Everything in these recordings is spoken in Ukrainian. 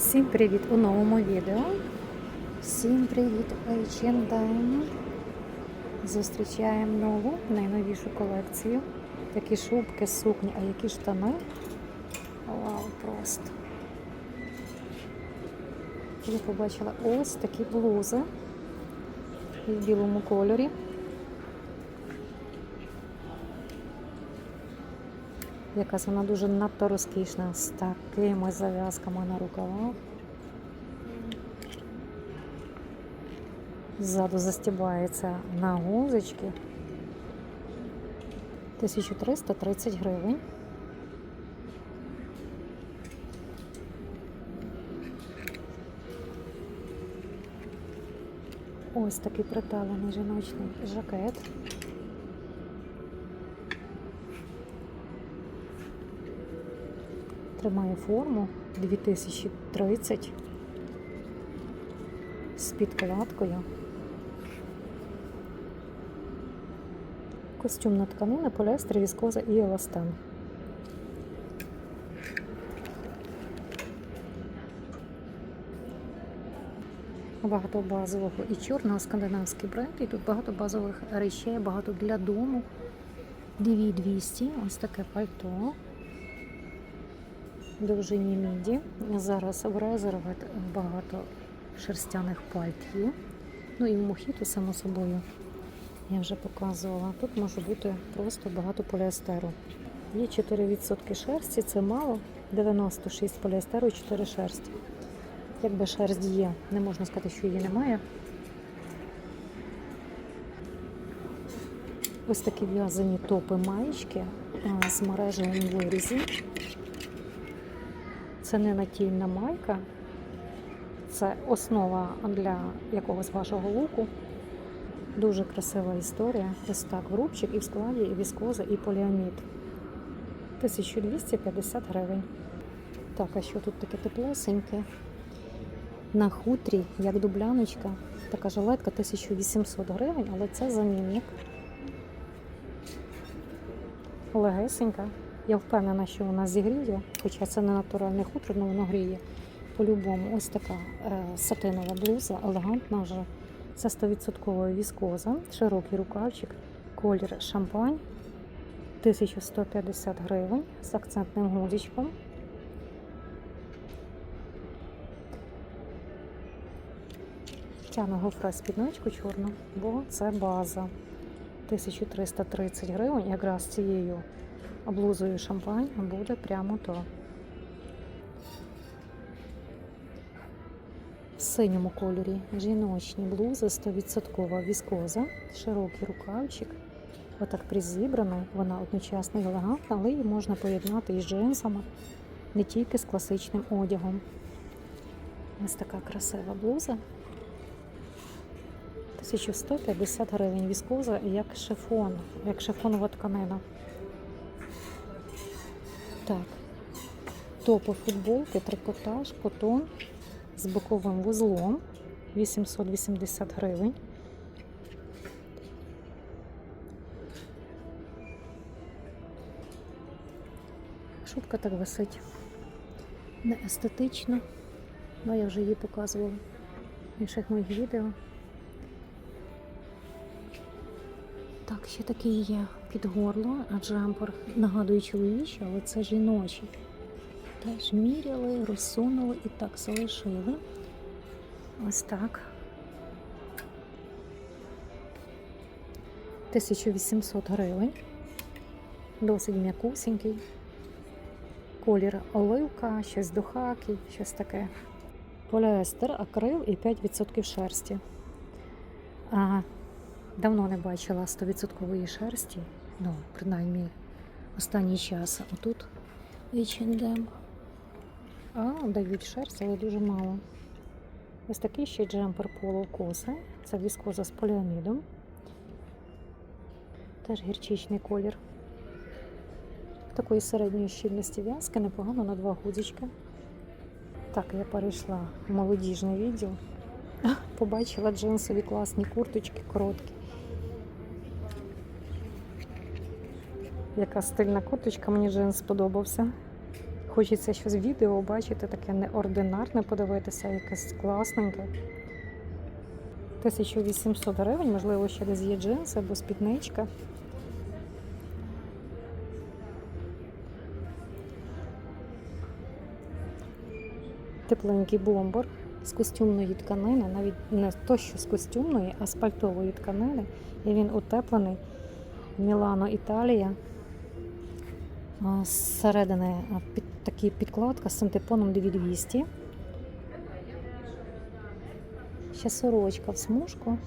Всім привіт у новому відео. Всім привіт H&M. Зустрічаємо нову, найновішу колекцію. Такі шубки, сукні, а які штани. Вау, просто. Я побачила ось такі блузи в білому кольорі. Якась вона дуже надто розкішна з такими зав'язками на рукавах. Ззаду застібається на гузочки. 1330 гривень. Ось такий приталений жіночний жакет. Тримає форму 2030 з підкладкою. Костюмна тканина, поліестер, віскоза і еластан. Багато базового і чорного скандинавський бренд. І тут багато базових речей, багато для дому. 2200, ось таке пальто. Довжині міді. Зараз в резервет багато шерстяних пальтів. Ну і в мохіту, само собою, я вже показувала. Тут може бути просто багато поліестеру. Є 4% шерсті, це мало. 96 поліестеру і 4 шерсті. Якби шерсть є, не можна сказати, що її немає. Ось такі в'язані топи маєчки з мережевим вирізі. Це не натільна майка, це основа для якогось вашого луку. Дуже красива історія. Ось так в рубчик і в складі, і віскоза, і поліамід. 1250 гривень. Так, а що тут таке теплесеньке? На хутрі, як дубляночка, така жилетка 1800 гривень, але це замінник. Легесенька. Я впевнена, що вона зігріє, хоча це не натуральне хутро, але воно гріє. По-любому, ось така е, сатинова блуза, елегантна вже. Це 100% віскоза, широкий рукавчик, колір шампань, 1150 гривень з акцентним гудзичком. Тяну гофра спідничку чорну, бо це база. 1330 гривень, якраз цією блузою шампань буде прямо то. В синьому кольорі жіночні блузи 100% віскоза, широкий рукавчик. Отак призібрано, вона одночасно елегантна, але її можна поєднати із джинсами, не тільки з класичним одягом. Ось така красива блуза. 1150 гривень віскоза як шифон, як шифонова тканина. Так, топи футболки, трикотаж, котон з боковим вузлом 880 гривень. Шубка так висить. Не естетично, але я вже її показувала в інших моїх відео. Так, ще такий є під горло, а джемпер нагадує чоловічий, але це жіночий. Теж міряли, розсунули і так залишили. Ось так. 1800 гривень. Досить м'якусенький. Колір оливка, щось до хаки, щось таке. Поліестер, акрил і 5% шерсті. А, Давно не бачила 100% шерсті. Ну, принаймні, останній час. Отут H&M. А, дають шерсть, але дуже мало. Ось такий ще джемпер поло коса. Це віскоза з поліамідом. Теж гірчичний колір. Такої середньої щільності в'язки, непогано на два гудзички. Так, я перейшла в молодіжний відділ. Побачила джинсові класні курточки короткі. Яка стильна курточка, мені джинс сподобався. Хочеться щось відео бачити, таке неординарне подивитися, якесь класненьке. 1800 гривень, можливо, ще десь є джинси або спідничка. Тепленький бомбер з костюмної тканини, навіть не то, що з костюмної, а з пальтової тканини. І він утеплений. Мілано, Італія. Зсередини під, такі підкладка з синтепоном 2200. Ще сорочка в смужку.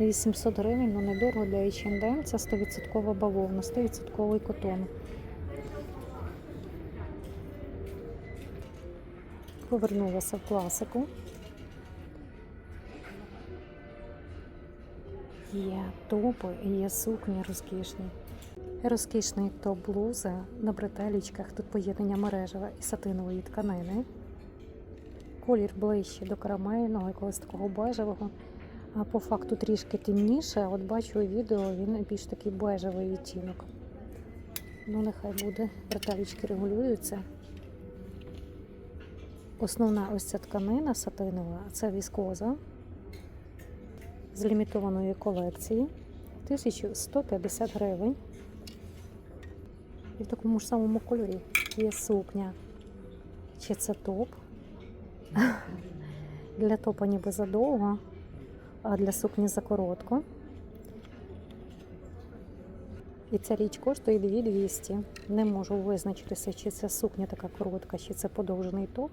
800 гривень, ну недорого для H&M. Це 100% бавовна, 100% котон. Повернулася в класику. Є топи є сукні розкішні. Розкішний топ блузи на бретелічках. Тут поєднання мережева і сатинової тканини. Колір ближче до карамельного, якогось такого бежевого. А по факту трішки темніше. а От бачу у відео, він більш такий бежевий відтінок. Ну, нехай буде. Бретелічки регулюються. Основна ось ця тканина сатинова, це віскоза з лімітованої колекції 1150 гривень. І в такому ж самому кольорі є сукня. Чи це топ? Для топа ніби задовго, а для сукні закоротко. І ця річ коштує 2200. Не можу визначитися, чи це сукня така коротка, чи це подовжений топ.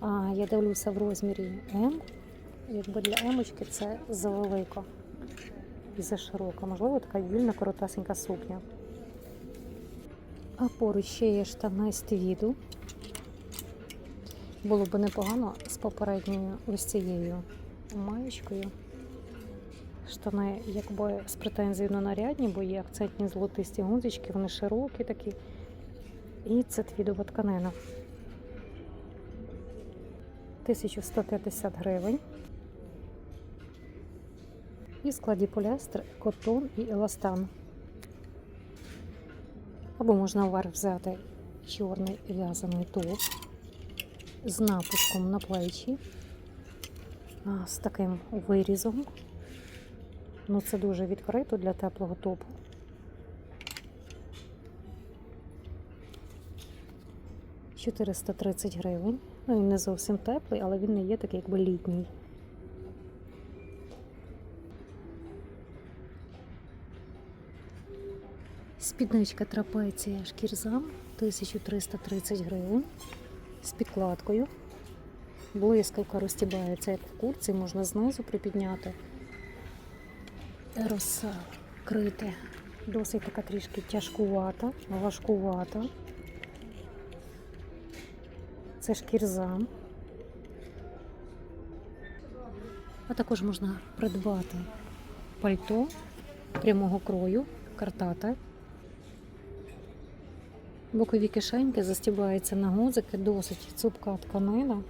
А я дивлюся в розмірі М. Якби для Емочки це завелико і зашироко. Можливо, така вільна коротасенька сукня. А поруч ще є штани з твіду. Було б непогано з попередньою ось цією маєчкою. Штани якби з претензією на нарядні, бо є акцентні золотисті гудзички, вони широкі такі. І це твідова тканина. 1150 гривень. І складі поліестер, котон і еластан. Або можна вверх взяти чорний в'язаний топ з напуском на плечі, з таким вирізом. Ну, це дуже відкрито для теплого топу. «430 гривень. Ну, він не зовсім теплий, але він не є такий, якби літній. Спідничка трапеція шкірзам 1330 гривень з підкладкою. Блискавка розтібається як в курці, можна знизу припідняти. Розкрити. Досить така трішки тяжкувата, важкувата. Це шкірза. А також можна придбати пальто прямого крою, картата. Бокові кишеньки застібаються на гудзики, досить цупка тканина.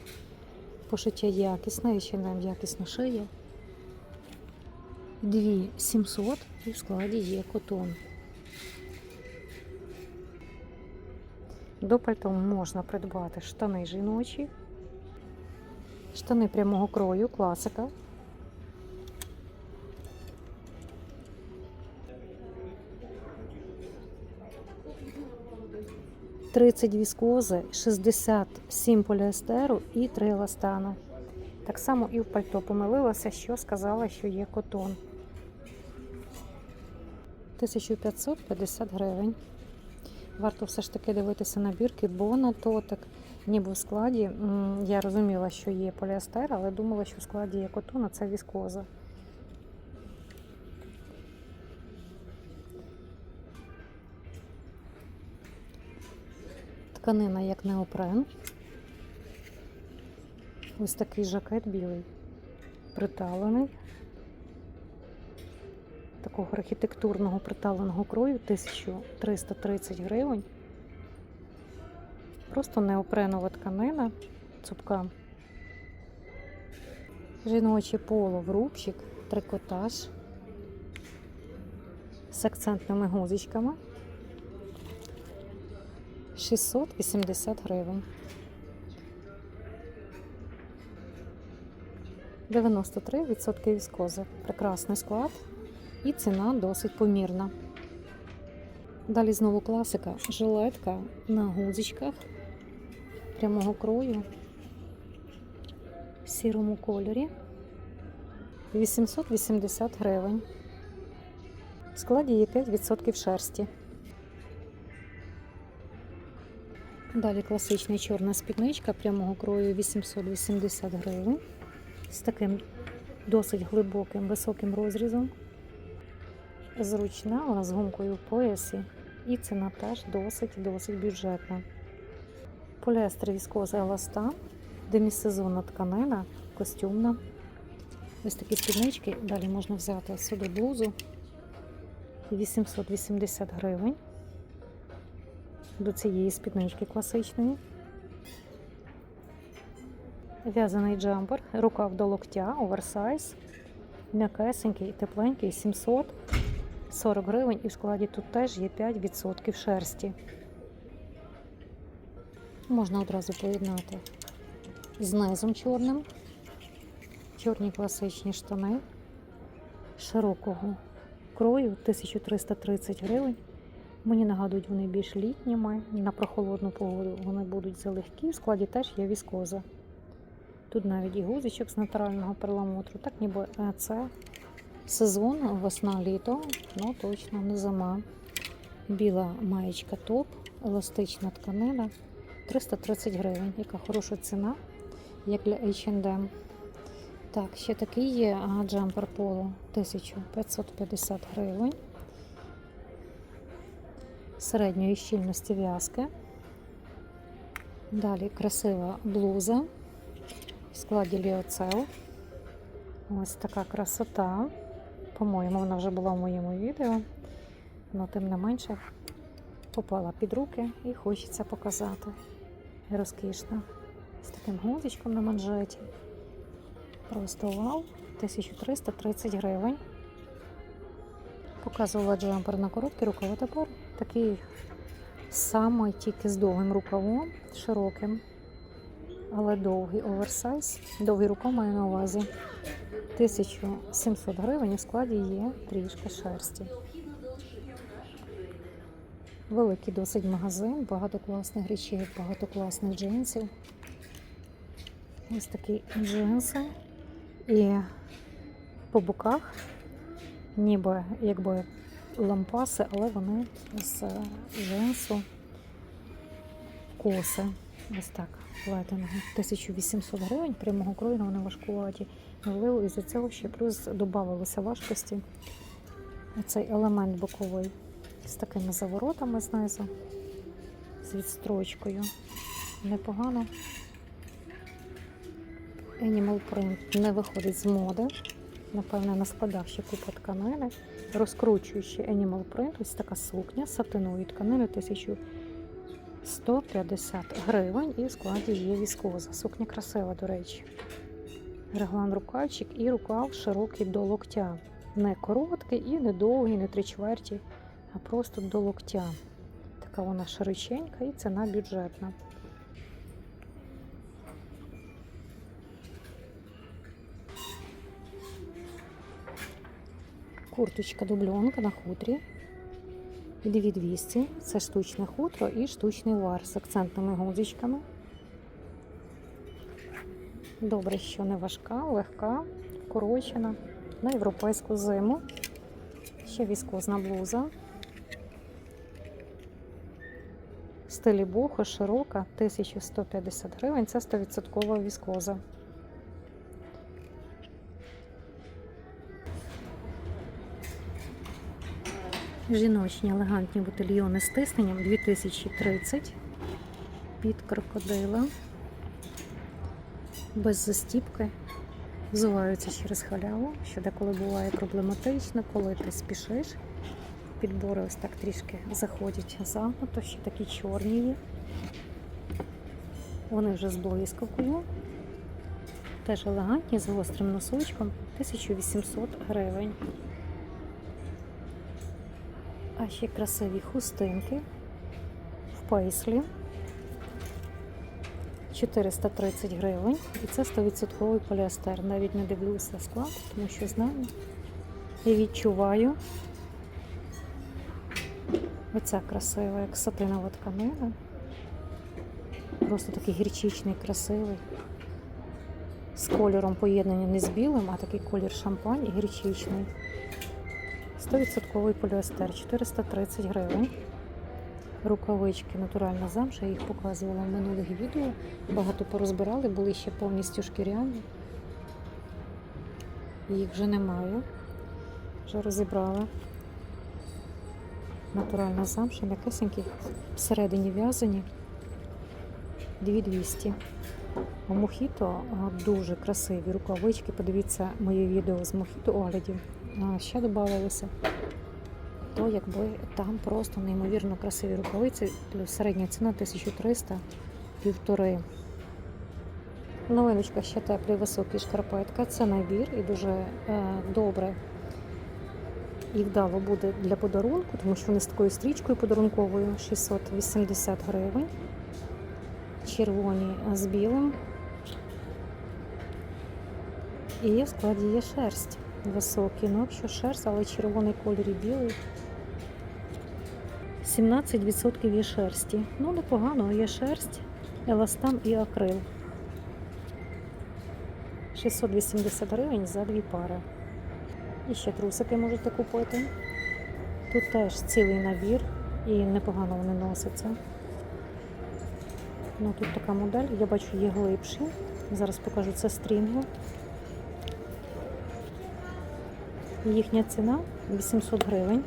Пошиття якісне, ще нам якісна шия. 2700 і в складі є котон. До пальто можна придбати штани жіночі, штани прямого крою, класика. Тридцять віскози, 67 поліестеру і 3 еластану. Так само і в пальто помилилася, що сказала, що є котон. 1550 гривень. Варто все ж таки дивитися на бірки, бо на тотик, ніби в складі. Я розуміла, що є поліестер, але думала, що в складі є котон, а це віскоза. Тканина як неопрен. Ось такий жакет білий, приталений. Такого архітектурного приталеного крою 1330 гривень. Просто неопренова тканина, цупка. Жіноче поло в рубчик, трикотаж з акцентними гузичками. 680 гривень. 93% віскози. Прекрасний склад і ціна досить помірна. Далі знову класика. Жилетка на гузичках прямого крою в сірому кольорі. 880 гривень. В складі є 5% шерсті. Далі класична чорна спідничка прямого крою 880 гривень. З таким досить глибоким високим розрізом. Зручна, вона з гумкою в поясі. І ціна теж досить-досить бюджетна. Поліестер віскоза еластан, демісезонна тканина, костюмна. Ось такі спіднички. Далі можна взяти блузу 880 гривень. До цієї спіднички класичної. В'язаний джемпер, рукав до локтя, оверсайз, м'якесенький, тепленький, 740 гривень, і в складі тут теж є 5% шерсті. Можна одразу поєднати з низом чорним, чорні класичні штани широкого крою 1330 гривень. Мені нагадують, вони більш літніми. На прохолодну погоду вони будуть залегкі. В складі теж є віскоза. Тут навіть і гузичок з натурального перламутру. Так ніби е, це сезон, весна-літо, ну точно не зима. Біла маєчка топ, еластична тканина 330 гривень. Яка хороша ціна, як для H&M. Так, ще такий є джемпер поло 1550 гривень. Середньої щільності в'язки. Далі красива блуза в складі ліоцел. Ось така красота. По-моєму, вона вже була в моєму відео, але тим не менше попала під руки і хочеться показати. Розкішна. З таким гудзичком на манжеті. Просто вау, 1330 гривень. Показувала джемпер на короткий рукав, а тепер такий самий, тільки з довгим рукавом, широким, але довгий оверсайз. Довгий рукав маю на увазі. 1700 гривень у складі є трішки шерсті. Великий досить магазин, багато класних речей, багато класних джинсів. Ось такі джинси. І по боках, ніби якби лампаси, але вони з джинсу коси. Ось так, плетеного. 1800 гривень прямого крою, вони важкуваті. Можливо, із-за цього ще плюс додавалося важкості. Цей елемент боковий з такими заворотами знизу, з відстрочкою. Непогано. Animal Print не виходить з моди. Напевне, на складах ще купа тканини. Розкручуючи Animal Print, ось така сукня сатинової тканини 1150 гривень і в складі є віскоза. Сукня красива, до речі. Реглан рукавчик і рукав широкий до локтя. Не короткий і не довгий, не три чверті, а просто до локтя. Така вона широченька і ціна бюджетна. Курточка дубльонка на хутрі. 2200. Це штучне хутро і штучний вар з акцентними гудзичками. Добре, що не важка, легка, вкорочена на європейську зиму. Ще віскозна блуза. В стилі бохо широка, 1150 гривень. Це 100% віскоза. Жіночні елегантні ботильйони з тисненням 2030 під крокодила. Без застіпки. Взуваються через халяву, що деколи буває проблематично, коли ти спішиш. Підбори ось так трішки заходять загнуто, ще такі чорні є. Вони вже з блискавкою. Теж елегантні, з гострим носочком 1800 гривень. А ще красиві хустинки в пейслі. 430 гривень. І це 100% поліестер. Навіть не дивлюся склад, тому що знаю і відчуваю. Оця красива, як сатинова тканина. Просто такий гірчичний, красивий. З кольором поєднання не з білим, а такий колір шампань і гірчичний. 100% поліестер, 430 гривень. Рукавички натуральна замша, я їх показувала в минулих відео. Багато порозбирали, були ще повністю шкіряні. Їх вже немає. Вже розібрала. Натуральна замша, м'якесенькі, всередині в'язані. 2200. У Мохіто дуже красиві рукавички. Подивіться моє відео з Мохіто оглядів. Ще додавалося. То якби там просто неймовірно красиві рукавиці, плюс середня ціна 1300 півтори. Новиночка ще теплі високі шкарпетка. Це набір і дуже е, добре і вдало буде для подарунку, тому що вони з такою стрічкою подарунковою 680 гривень. Червоні з білим. І в складі є шерсть високі. Ну, якщо шерсть, але червоний колір і білий. 17% є шерсті. Ну, непогано, є шерсть, еластан і акрил. 680 гривень за дві пари. І ще трусики можете купити. Тут теж цілий набір і непогано вони носяться. Ну, тут така модель, я бачу, є глибші. Зараз покажу це стрінги. Їхня ціна 800 гривень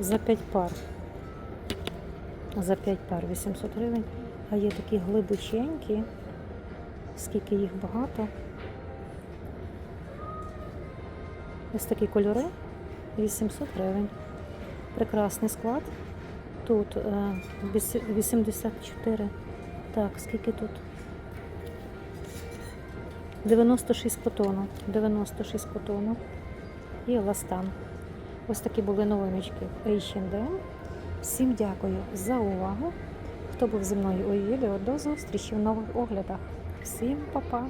за 5 пар. За 5 пар 800 гривень. А є такі глибоченькі, скільки їх багато. Ось такі кольори 800 гривень. Прекрасний склад. Тут е, 84. Так, скільки тут? 96 котону. 96 котону. І еластан. Ось такі були новиночки H&M. Всім дякую за увагу. Хто був зі мною у відео, до зустрічі в нових оглядах. Всім па-па!